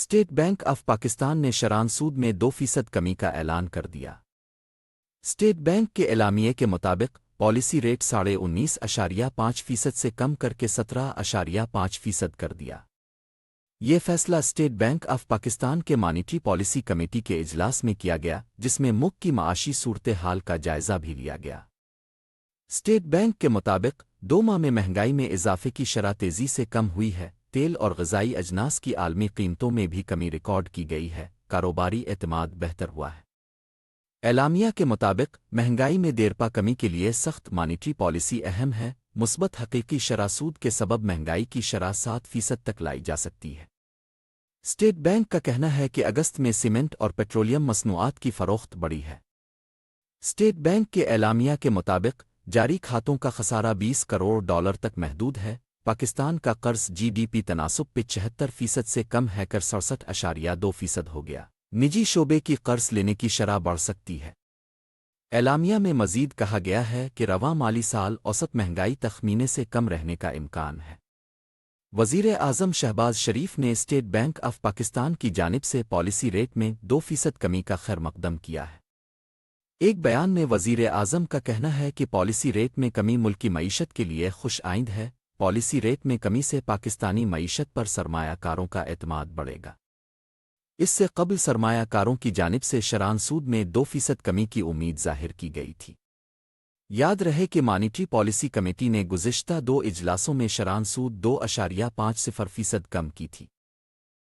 State bank of Pakistan نے شران سود میں دو فیصد کمی کا اعلان کر دیا۔ اسٹیٹ بینک کے اعلامیے کے مطابق، پالیسی ریٹ ساڑھے انیس اشاریہ پانچ فیصد سے کم کر کے سترہ اشاریہ پانچ فیصد کر دیا۔ یہ فیصلہ اسٹیٹ بینک آف پاکستان کے مانیٹری پالیسی کمیٹی کے اجلاس میں کیا گیا، جس میں مک کی معاشی صورتحال کا جائزہ بھی لیا گیا۔ اسٹیٹ بینک کے مطابق، دو ماہ میں مہنگائی میں اضافے کی شرح تیزی سے کم ہوئی ہے۔ تیل اور غذائی اجناس کی عالمی قیمتوں میں بھی کمی ریکارڈ کی گئی ہے، کاروباری اعتماد بہتر ہوا ہے۔ اعلامیہ کے مطابق، مہنگائی میں دیرپا کمی کے لیے سخت مانیٹری پالیسی اہم ہے، مثبت حقیقی شرح سود کے سبب مہنگائی کی شرح سات فیصد تک لائی جا سکتی ہے۔ اسٹیٹ بینک کا کہنا ہے کہ اگست میں سیمنٹ اور پیٹرولیم مصنوعات کی فروخت بڑی ہے۔ اسٹیٹ بینک کے اعلامیہ کے مطابق، جاری کھاتوں کا خسارہ بیس کروڑ ڈالر تک محدود ہے پاکستان کا قرض جی ڈی پی تناسب پہ چہتر فیصد سے کم ہے، کر سڑسٹھ اشاریہ دو فیصد ہو گیا۔ نجی شعبے کی قرض لینے کی شرح بڑھ سکتی ہے۔ اعلامیہ میں مزید کہا گیا ہے کہ رواں مالی سال اوسط مہنگائی تخمینے سے کم رہنے کا امکان ہے۔ وزیر اعظم شہباز شریف نے اسٹیٹ بینک آف پاکستان کی جانب سے پالیسی ریٹ میں دو فیصد کمی کا خیر مقدم کیا ہے۔ ایک بیان میں وزیر اعظم کا کہنا ہے کہ پالیسی ریٹ میں کمی ملکی معیشت کے لیے خوش آئند ہے۔ پالیسی ریٹ میں کمی سے پاکستانی معیشت پر سرمایہ کاروں کا اعتماد بڑھے گا۔ اس سے قبل سرمایہ کاروں کی جانب سے شران سود میں دو فیصد کمی کی امید ظاہر کی گئی تھی۔ یاد رہے کہ مانیٹری پالیسی کمیٹی نے گزشتہ دو اجلاسوں میں شران سود دو اشاریہ پانچ صفر فیصد کم کی تھی۔